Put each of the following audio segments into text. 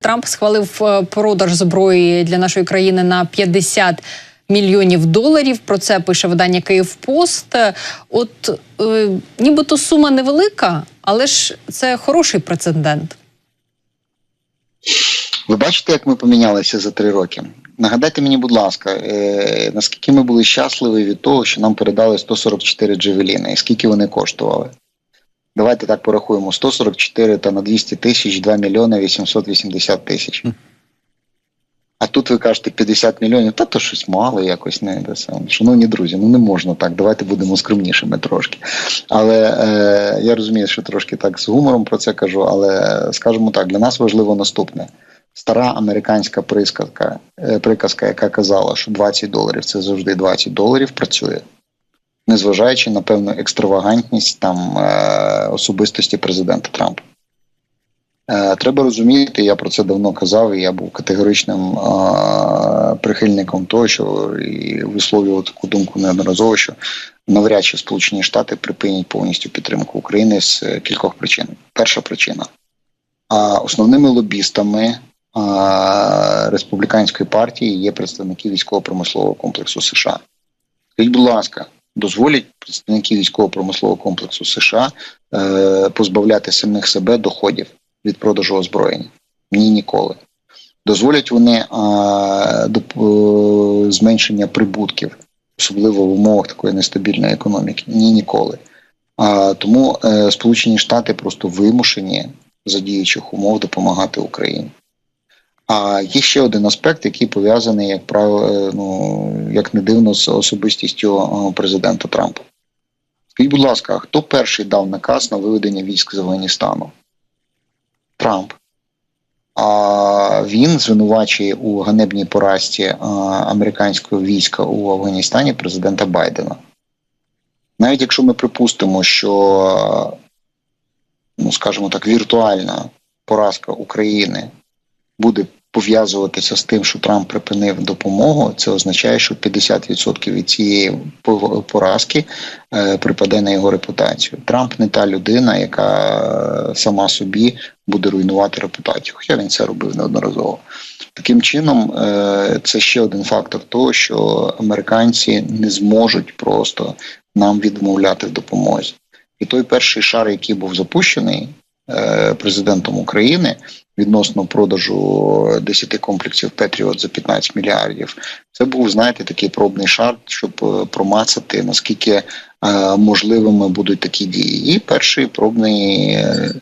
Трамп схвалив е, продаж зброї для нашої країни на 50 мільйонів доларів. Про це пише видання Київпост. От е, нібито сума невелика, але ж це хороший прецедент. Ви бачите, як ми помінялися за три роки? Нагадайте мені, будь ласка, е, наскільки ми були щасливі від того, що нам передали 144 джевеліни, і скільки вони коштували? Давайте так порахуємо: 144 та на 200 тисяч 2 мільйони 880 тисяч. А тут ви кажете 50 мільйонів, та то щось мало якось не те. Шановні друзі, ну не можна так. Давайте будемо скромнішими трошки. Але е, я розумію, що трошки так з гумором про це кажу, але скажімо так, для нас важливо наступне. Стара американська присказка, е, приказка, яка казала, що 20 доларів це завжди 20 доларів, працює, незважаючи на певну екстравагантність там е, особистості президента Трампа. Е, Треба розуміти, я про це давно казав, і я був категоричним е, прихильником того, що і висловлював таку думку неодноразово, що навряд чи Сполучені Штати припинять повністю підтримку України з е, кількох причин. Перша причина. А основними лобістами а, республіканської партії є представники військово-промислового комплексу США. Скажіть, будь ласка, дозволять представники військово-промислового комплексу США е, позбавляти самих себе доходів від продажу озброєння? Ні, ніколи. Дозволять вони до е, зменшення прибутків, особливо в умовах такої нестабільної економіки? Ні, ніколи. А, тому е, Сполучені Штати просто вимушені за діючих умов допомагати Україні. А є ще один аспект, який пов'язаний, як правило, ну як не дивно, з особистістю е, президента Трампа. Скажіть, будь ласка, хто перший дав наказ на виведення військ з Афганістану? Трамп. А він звинувачує у ганебній поразці американського війська у Афганістані президента Байдена. Навіть якщо ми припустимо, що, ну скажімо так, віртуальна поразка України буде пов'язуватися з тим, що Трамп припинив допомогу, це означає, що 50% від цієї поразки е, припаде на його репутацію. Трамп не та людина, яка сама собі буде руйнувати репутацію, хоча він це робив неодноразово. Таким чином, е, це ще один фактор того, що американці не зможуть просто нам відмовляти в допомозі. І той перший шар, який був запущений президентом України відносно продажу 10 комплексів Петріот за 15 мільярдів, це був, знаєте, такий пробний шар, щоб е, промацати наскільки е, можливими будуть такі дії. І перший пробний е,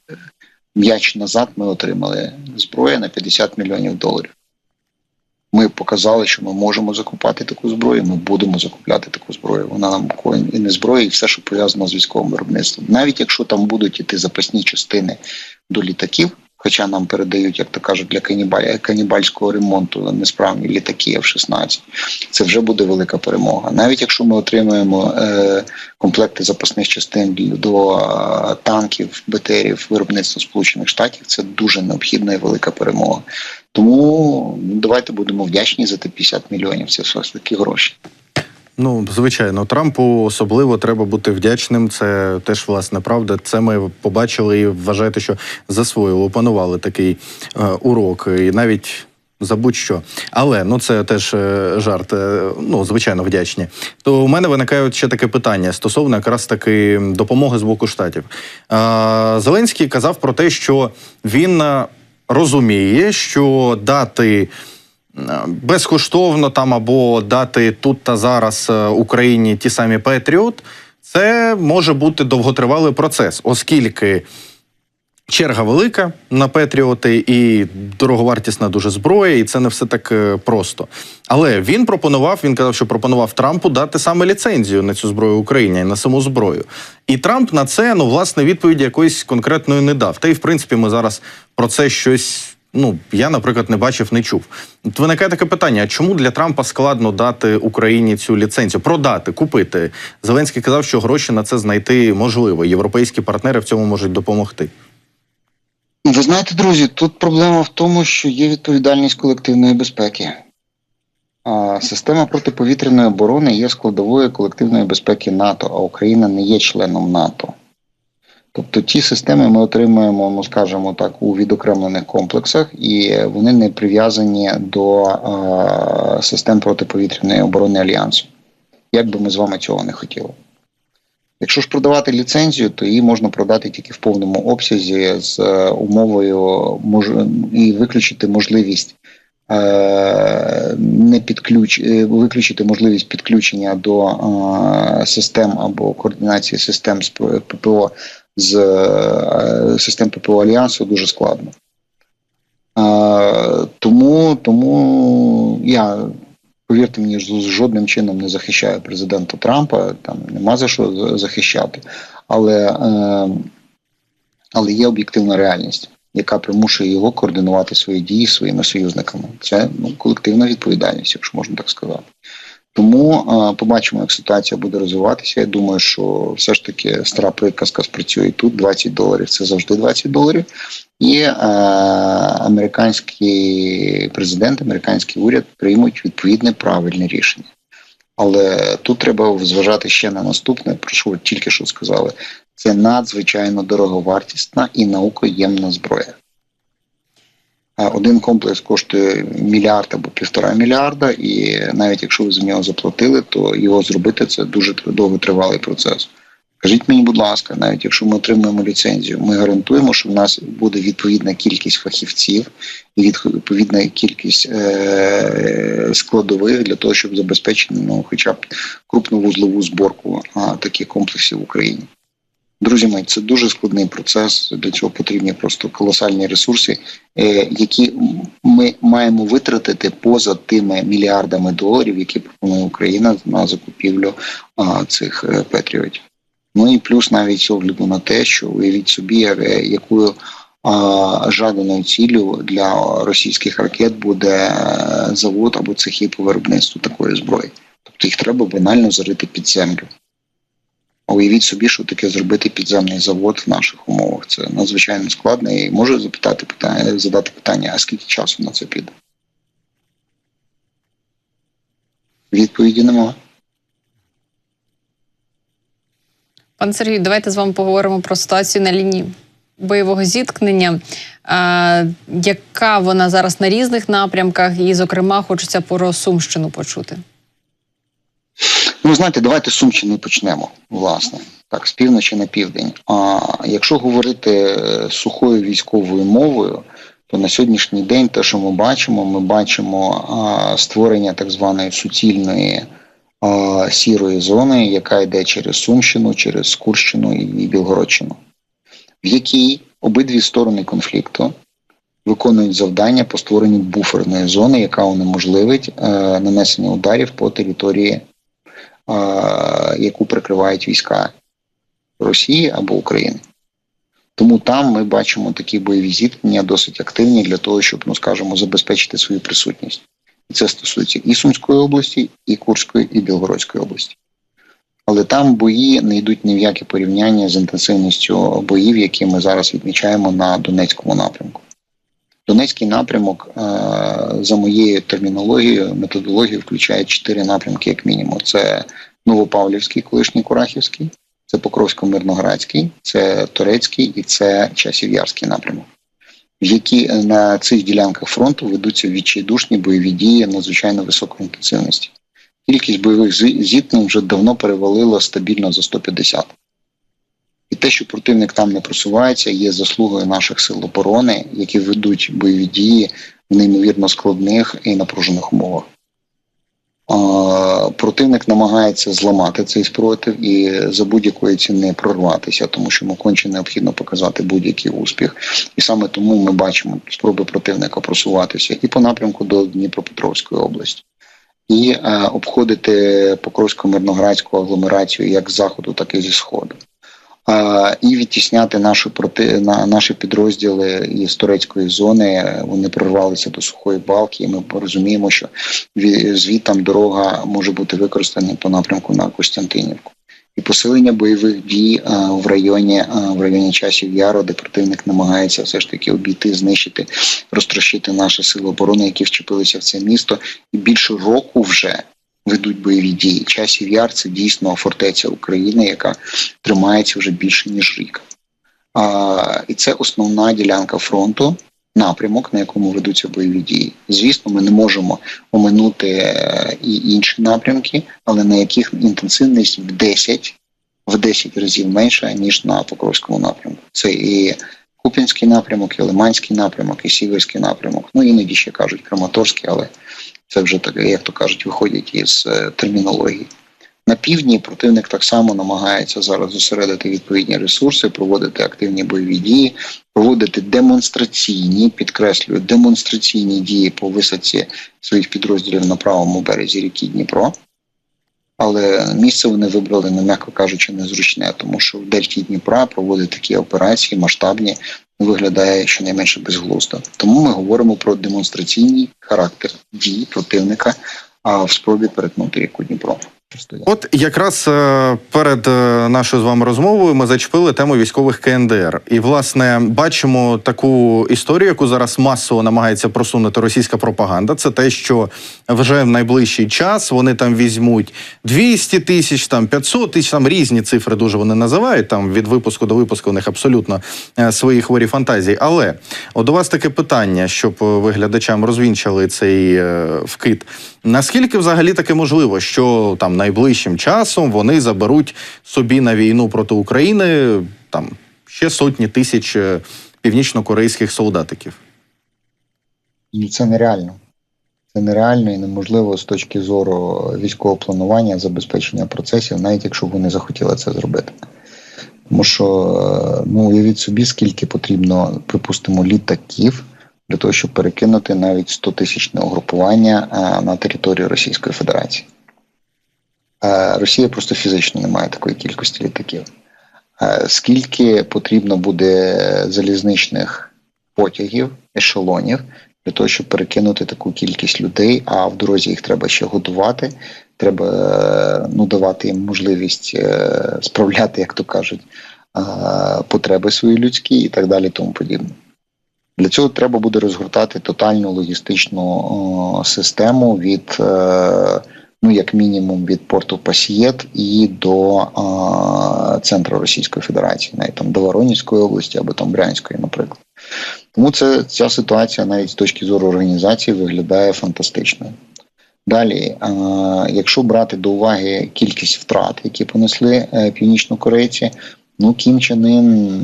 м'яч назад ми отримали зброя на 50 мільйонів доларів. Ми показали, що ми можемо закупати таку зброю. Ми будемо закупляти таку зброю. Вона нам і не зброя, і все, що пов'язано з військовим виробництвом. Навіть якщо там будуть іти запасні частини до літаків, хоча нам передають, як то кажуть, для канібаль, канібальського ремонту несправні літаки F-16, це вже буде велика перемога. Навіть якщо ми отримаємо е, комплекти запасних частин до е, танків, БТРів виробництва Сполучених Штатів, це дуже необхідна і велика перемога. Тому давайте будемо вдячні за ті 50 мільйонів. Це все ж таки гроші. Ну, звичайно, Трампу особливо треба бути вдячним. Це теж власне правда. Це ми побачили і вважаєте, що засвоїли, опанували такий е, урок, і навіть за будь-що. Але ну це теж е, жарт. Е, ну звичайно, вдячні. То у мене виникає ще таке питання стосовно якраз таки допомоги з боку штатів. Е, Зеленський казав про те, що він е, розуміє, що дати безкоштовно там або дати тут та зараз е, Україні ті самі Петріот, це може бути довготривалий процес, оскільки. Черга велика на Петріоти і дороговартісна дуже зброя, і це не все так е, просто. Але він пропонував, він казав, що пропонував Трампу дати саме ліцензію на цю зброю Україні на саму зброю. І Трамп на це ну власне відповіді якоїсь конкретної не дав. Та й в принципі ми зараз про це щось ну я, наприклад, не бачив, не чув. От виникає таке питання: а чому для Трампа складно дати Україні цю ліцензію? Продати, купити? Зеленський казав, що гроші на це знайти можливо. Європейські партнери в цьому можуть допомогти. Ви знаєте, друзі, тут проблема в тому, що є відповідальність колективної безпеки. А Система протиповітряної оборони є складовою колективної безпеки НАТО, а Україна не є членом НАТО. Тобто ті системи ми отримуємо, ну скажімо так, у відокремлених комплексах, і вони не прив'язані до е, систем протиповітряної оборони альянсу. Як би ми з вами цього не хотіли. Якщо ж продавати ліцензію, то її можна продати тільки в повному обсязі з е, умовою мож... і виключити можливість е, не підключ... е, виключити можливість підключення до систем або координації систем з ППО з систем ППО Альянсу дуже складно. Тому, тому я повірте мені, жодним чином не захищає президента Трампа. Там нема за що захищати, але, е, але є об'єктивна реальність, яка примушує його координувати свої дії своїми союзниками. Це ну, колективна відповідальність, якщо можна так сказати. Тому побачимо, як ситуація буде розвиватися. Я думаю, що все ж таки стара приказка спрацює тут. 20 доларів це завжди 20 доларів. І е, американський президент, американський уряд приймуть відповідне правильне рішення. Але тут треба зважати ще на наступне, про що ви тільки що сказали. Це надзвичайно дороговартісна і наукоємна зброя. Один комплекс коштує мільярд або півтора мільярда, і навіть якщо ви за нього заплатили, то його зробити це дуже довготривалий процес. Скажіть мені, будь ласка, навіть якщо ми отримуємо ліцензію, ми гарантуємо, що в нас буде відповідна кількість фахівців і відповідна кількість е- складових для того, щоб забезпечити ну, хоча б крупну вузлову зборку таких комплексів в Україні. Друзі мої, це дуже складний процес. Для цього потрібні просто колосальні ресурси, е, які ми маємо витратити поза тими мільярдами доларів, які пропонує Україна на закупівлю цих е, патріотів. Ну і плюс навіть з огляду на те, що уявіть собі, е, якою жаданою ціллю для російських ракет буде завод або цехи по виробництву такої зброї. Тобто їх треба банально зарити під землю. Уявіть собі, що таке зробити підземний завод в наших умовах. Це надзвичайно складно і можу запитати питання, задати питання, а скільки часу на це піде? Відповіді немає. Пане Сергію, давайте з вами поговоримо про ситуацію на лінії бойового зіткнення. А, яка вона зараз на різних напрямках, і, зокрема, хочеться про Сумщину почути. Ну, знаєте, давайте Сумщини почнемо, власне. Так, з півночі на південь. А якщо говорити е, сухою військовою мовою, то на сьогоднішній день те, що ми бачимо, ми бачимо а, створення так званої суцільної а, сірої зони, яка йде через Сумщину, через Курщину і Білгородщину, в якій обидві сторони конфлікту виконують завдання по створенню буферної зони, яка унеможливить е, нанесення ударів по території, яку прикривають війська Росії або України. Тому там ми бачимо такі бойові зіткнення досить активні для того, щоб, ну скажімо, забезпечити свою присутність. І це стосується і Сумської області, і Курської, і Білгородської області. Але там бої не йдуть ні в яке порівняння з інтенсивністю боїв, які ми зараз відмічаємо на Донецькому напрямку. Донецький напрямок, е, за моєю термінологією, методологією, включає чотири напрямки, як мінімум. Це Новопавлівський, колишній Курахівський, це Покровсько-Мирноградський, це Турецький і це Часів'ярський напрямок, в які на цих ділянках фронту ведуться відчайдушні бойові дії надзвичайно високої інтенсивності. Кількість бойових зіткнень вже давно перевалила стабільно за 150. І те, що противник там не просувається, є заслугою наших сил оборони, які ведуть бойові дії в неймовірно складних і напружених умовах. Противник намагається зламати цей спротив і за будь-якої ціни прорватися, тому що йому конче необхідно показати будь-який успіх. І саме тому ми бачимо спроби противника просуватися і по напрямку до Дніпропетровської області, і е, обходити Покровсько-Мирноградську агломерацію як з заходу, так і зі сходу. І відтісняти наші проти на наші підрозділи із турецької зони. Вони прорвалися до сухої балки, і ми розуміємо, що ві- звідтам дорога може бути використана по напрямку на Костянтинівку. І посилення бойових дій е, в районі е, в районі часів яру, де противник намагається все ж таки обійти, знищити, розтрощити наші сили оборони, які вчепилися в це місто, і більше року вже ведуть бойові дії. Часів яр це дійсно фортеця України, яка тримається вже більше ніж рік. А, і це основна ділянка фронту, напрямок, на якому ведуться бойові дії. Звісно, ми не можемо оминути е, і інші напрямки, але на яких інтенсивність в 10, в 10 разів менша, ніж на Покровському напрямку. Це і Куп'янський напрямок, і Лиманський напрямок, і Сіверський напрямок. Ну іноді ще кажуть Краматорський, але це вже так, як то кажуть, виходять із е, термінології. На півдні противник так само намагається зараз зосередити відповідні ресурси, проводити активні бойові дії, проводити демонстраційні, підкреслюю, демонстраційні дії по висадці своїх підрозділів на правому березі ріки Дніпро. Але місце вони вибрали, ну, м'яко кажучи, незручне, тому що в Дельті Дніпра проводити такі операції масштабні ну, виглядає щонайменше безглуздо. Тому ми говоримо про демонстраційний характер дій противника а в спробі перетнути ріку Дніпро. От якраз е, перед е, нашою з вами розмовою ми зачепили тему військових КНДР. І, власне, бачимо таку історію, яку зараз масово намагається просунути російська пропаганда. Це те, що вже в найближчий час вони там візьмуть 200 тисяч, там 500 тисяч, там різні цифри дуже вони називають. Там від випуску до випуску у них абсолютно е, свої хворі фантазії. Але от у вас таке питання, щоб ви глядачам розвінчали цей вкид. Наскільки взагалі таке можливо, що там найближчим часом вони заберуть собі на війну проти України там ще сотні тисяч е, північнокорейських солдатиків? Ну, це нереально. Це нереально і неможливо з точки зору військового планування, забезпечення процесів, навіть якщо б вони захотіли це зробити. Тому що е, ну, уявіть собі, скільки потрібно, припустимо, літаків для того, щоб перекинути навіть 100 тисячне угрупування е, на територію Російської Федерації. Е, Росія просто фізично не має такої кількості літаків. Е, Скільки потрібно буде залізничних потягів, ешелонів для того, щоб перекинути таку кількість людей, а в дорозі їх треба ще годувати, треба ну, давати їм можливість справляти, як то кажуть, потреби свої людські і так далі, тому подібне. Для цього треба буде розгортати тотальну логістичну систему від, е, ну як мінімум, від порту Пасієт і до центру Російської Федерації, навіть там до Воронізької області або там Брянської, наприклад. Тому це ця ситуація навіть з точки зору організації виглядає фантастичною. Далі, е, якщо брати до уваги кількість втрат, які понесли е, північнокорейці, ну Кім Чен Ін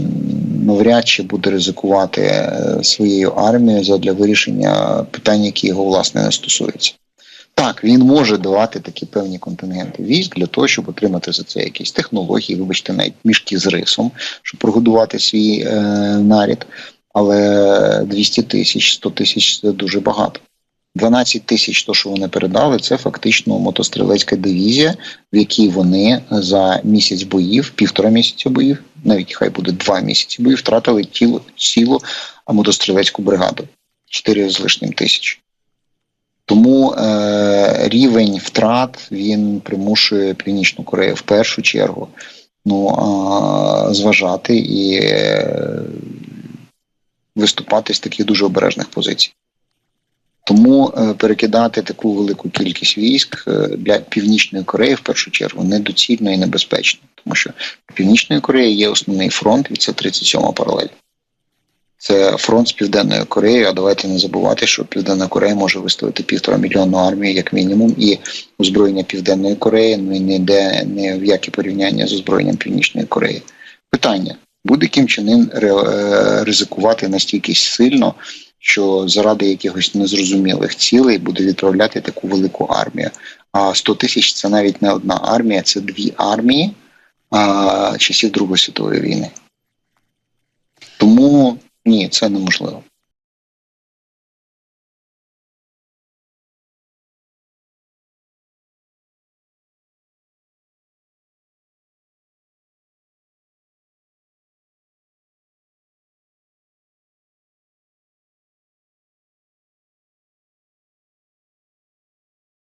навряд чи буде ризикувати е, своєю армією задля вирішення питань, які його власне не стосуються. Так, він може давати такі певні контингенти військ для того, щоб отримати за це якісь технології, вибачте, навіть мішки з рисом, щоб прогодувати свій е, нарід. Але 200 тисяч, 100 тисяч це дуже багато. 12 тисяч, то що вони передали, це фактично мотострілецька дивізія, в якій вони за місяць боїв, півтора місяця боїв, навіть хай буде два місяці боїв, втратили тіло цілу мотострілецьку бригаду 4 з лишнім тисяч. Тому е, рівень втрат він примушує Північну Корею в першу чергу ну, е, зважати і е, виступати з таких дуже обережних позицій. Тому е, перекидати таку велику кількість військ е, для Північної Кореї в першу чергу недоцільно і небезпечно, тому що Північної Кореї є основний фронт, і це 37-ма паралель. Це фронт з Південною Кореєю. А давайте не забувати, що Південна Корея може виставити півтора мільйонну армію як мінімум, і озброєння Південної Кореї ну, не йде ні в яке порівняння з озброєнням Північної Кореї. Питання: буде Кім Чен Ін е, ризикувати настільки сильно, що заради якихось незрозумілих цілей буде відправляти таку велику армію. А 100 тисяч це навіть не одна армія, це дві армії а, часів Другої світової війни. Тому ні, це неможливо.